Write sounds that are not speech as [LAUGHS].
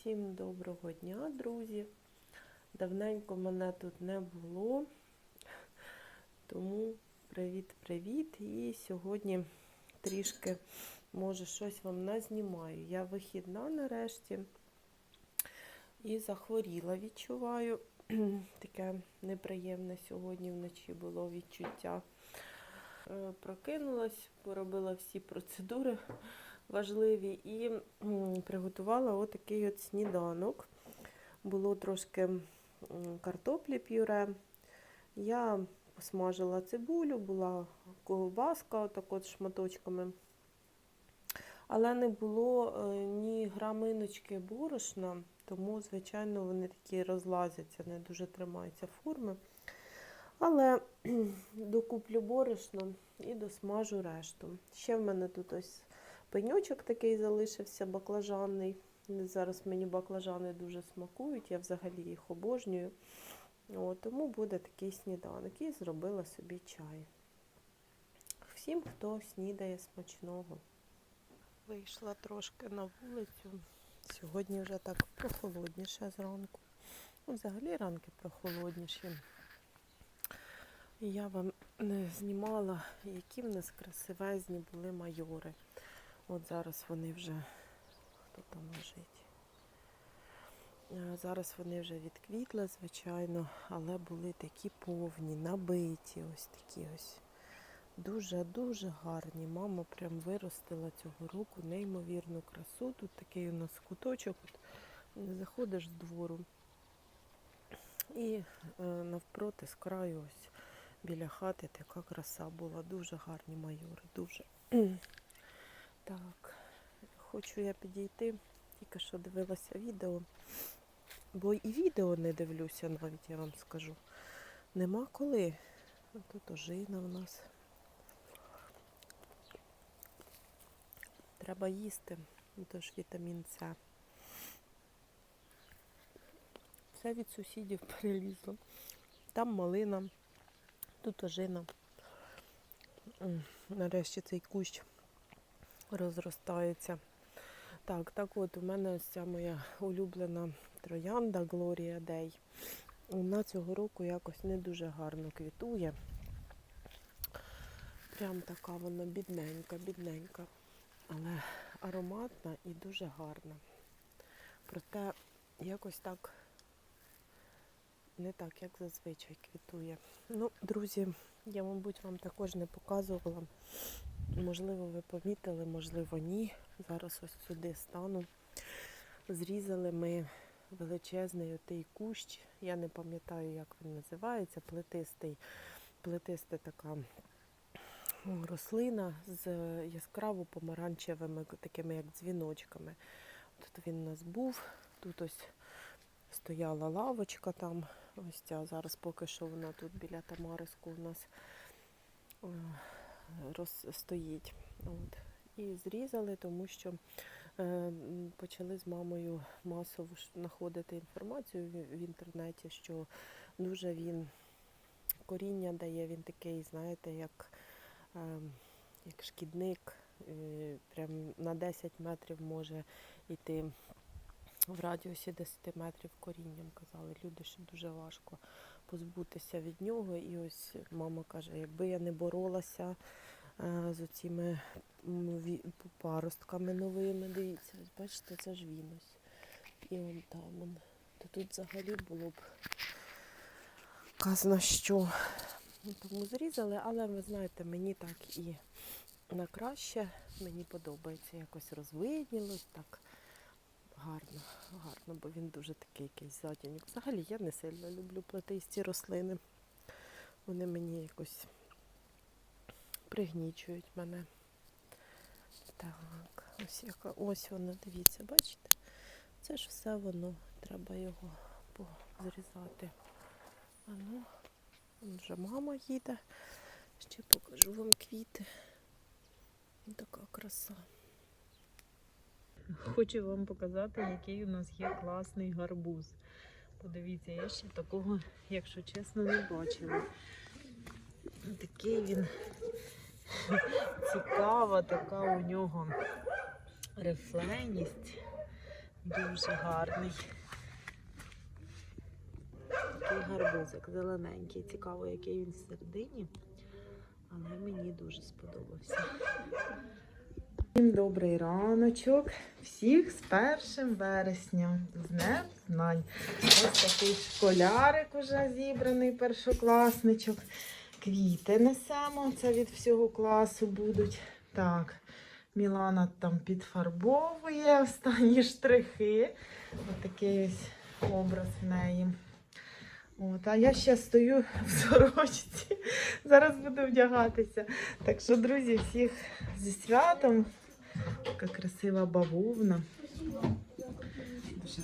Всім доброго дня, друзі. Давненько мене тут не було. Тому привіт-привіт. І сьогодні трішки, може, щось вам назнімаю. Я вихідна нарешті і захворіла, відчуваю. [CLEARS THROAT] Таке неприємне сьогодні вночі було відчуття. Е, Прокинулась, поробила всі процедури важливі і приготувала отакий от сніданок. Було трошки картоплі пюре. Я посмажила цибулю, була ковбаска отак от шматочками. Але не було е, ні граминочки борошна, тому, звичайно, вони такі розлазяться, не дуже тримаються форми. Але докуплю борошно і досмажу решту. Ще в мене тут ось пеньочок такий залишився, баклажанний. Зараз мені баклажани дуже смакують, я взагалі їх обожнюю. О, тому буде такий сніданок. І зробила собі чай. Всім, хто снідає смачного. Вийшла трошки на вулицю. Сьогодні вже так прохолодніше зранку. Ну, Взагалі ранки прохолодніші. Я вам не знімала, які в нас красивезні були майори. От зараз вони вже, хто там лежить? Е, Зараз вони вже відквітли, звичайно, але були такі повні, набиті, ось такі ось. Дуже-дуже гарні. Мама прям виростила цього року неймовірну красу. Тут такий у нас куточок. От, заходиш з двору. І е, навпроти з краю ось біля хати така краса була. Дуже гарні майори, дуже. Так, хочу я підійти, тільки що дивилася відео, бо і відео не дивлюся, навіть я вам скажу. Нема коли. Тут ожина в нас. Треба їсти, тож вітамін С. Все від сусідів [LAUGHS] перелізло. Там малина, тут ожина. Нарешті цей кущ розростається. Так, так от у мене ось ця моя улюблена троянда Глорія Дей. Вона цього року якось не дуже гарно квітує. Прям така вона бідненька, бідненька, але ароматна і дуже гарна. Проте якось так не так, як зазвичай квітує. Ну, друзі, я, мабуть, вам також не показувала. Можливо, ви помітили, можливо, ні. Зараз ось сюди стану. Зрізали ми величезний отий кущ. Я не пам'ятаю, як він називається. Плетистий, плетиста така рослина з яскраво помаранчевими такими, як дзвіночками. Тут він у нас був. Тут ось стояла лавочка там. Ось ця зараз поки що вона тут біля Тамариску у нас е, роз, стоїть. От. І зрізали, тому що е, почали з мамою масово знаходити інформацію в, в інтернеті, що дуже він коріння дає, він такий, знаєте, як, е, як шкідник, е, прям на 10 метрів може йти в радіусі 10 метрів корінням, казали люди, що дуже важко позбутися від нього. І ось мама каже, якби я не боролася е, з оціми паростками новими, дивіться, ось бачите, це ж він ось. І он там он. То тут взагалі було б казано, що Ну, тому зрізали, але ви знаєте, мені так і на краще, мені подобається, якось розвиднілось так гарно, гарно, бо він дуже такий якийсь задінок. Взагалі я не сильно люблю плетисті рослини. Вони мені якось пригнічують мене. Так, ось яка ось воно, дивіться, бачите? Це ж все воно, треба його позрізати. А ну, вже мама їде. Ще покажу вам квіти. Така краса. Хочу вам показати, який у нас є класний гарбуз. Подивіться, я ще такого, якщо чесно, не бачила. Такий він [LAUGHS] цікава, така у нього рифленість. Дуже гарний. Такий гарбузик зелененький. Цікаво, який він всередині. Але мені дуже сподобався. Всім добрий раночок. Всіх з першим вересням. З днем знань. Ось такий школярик уже зібраний, першокласничок. Квіти несемо. Це від всього класу будуть. Так, Мілана там підфарбовує останні штрихи. Ось такий ось образ в неї. От, а я ще стою в сорочці. [LAUGHS] Зараз буду вдягатися. Так що, друзі, всіх зі святом. Така красива бавовна. Дуже